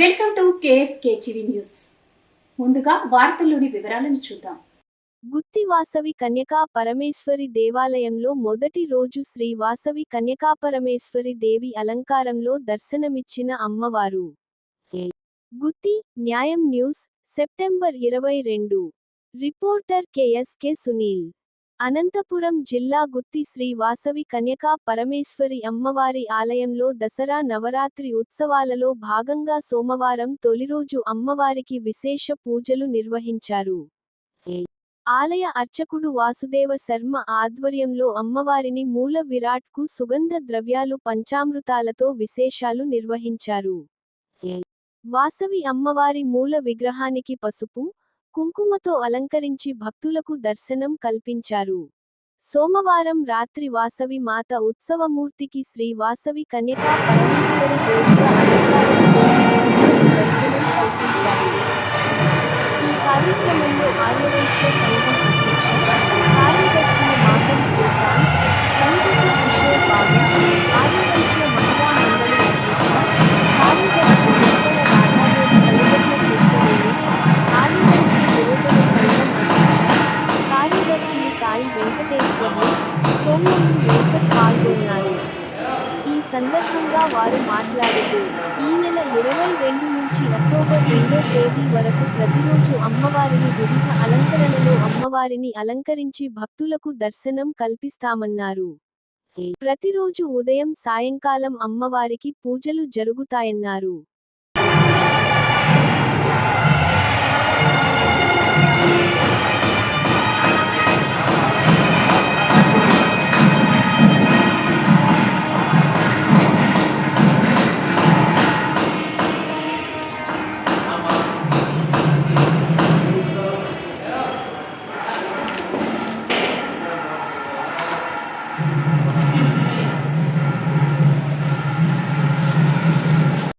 Welcome to KSK TV news. ముందుగా వార్తల్లోని వివరాలను చూద్దాం. గుత్తి వాసవి కన్యకా పరమేశ్వరి దేవాలయంలో మొదటి రోజు శ్రీ వాసవి కన్యకా పరమేశ్వరి దేవి అలంకారంలో దర్శనమిచ్చిన అమ్మవారు. గుత్తి న్యాయం న్యూస్ సెప్టెంబర్ ఇరవై రెండు. రిపోర్టర్ కెఎస్కే సునీల్. అనంతపురం జిల్లా గుత్తి శ్రీ వాసవి కన్యకా పరమేశ్వరి అమ్మవారి ఆలయంలో దసరా నవరాత్రి ఉత్సవాలలో భాగంగా సోమవారం తొలిరోజు అమ్మవారికి విశేష పూజలు నిర్వహించారు. ఆలయ అర్చకుడు వాసుదేవ శర్మ ఆధ్వర్యంలో అమ్మవారిని మూల విరాట్కు సుగంధ ద్రవ్యాలు పంచామృతాలతో విశేషాలు నిర్వహించారు. వాసవి అమ్మవారి మూల విగ్రహానికి పసుపు కుంకుమతో అలంకరించి భక్తులకు దర్శనం కల్పించారు. సోమవారం రాత్రి వాసవి మాత ఉత్సవమూర్తికి శ్రీ వాసవి కన్యకా పరమేశ్వరి దేవిగా అలంకారం చేసి దర్శనం కల్పించారు. ఈ కార్యక్రమంలో ఆర్యవైశ్య సంఘం సోమలు పాల్గొన్నారు ఈ సందర్భంగా వారు మాట్లాడుతూ ఈ నెల ఇరవై రెండు నుంచి అక్టోబర్ రెండో తేదీ వరకు ప్రతిరోజు అమ్మవారిని వివిధ అలంకరణలో అమ్మవారిని అలంకరించి భక్తులకు దర్శనం కల్పిస్తామన్నారు. ప్రతిరోజు ఉదయం సాయంకాలం అమ్మవారికి పూజలు జరుగుతాయన్నారు.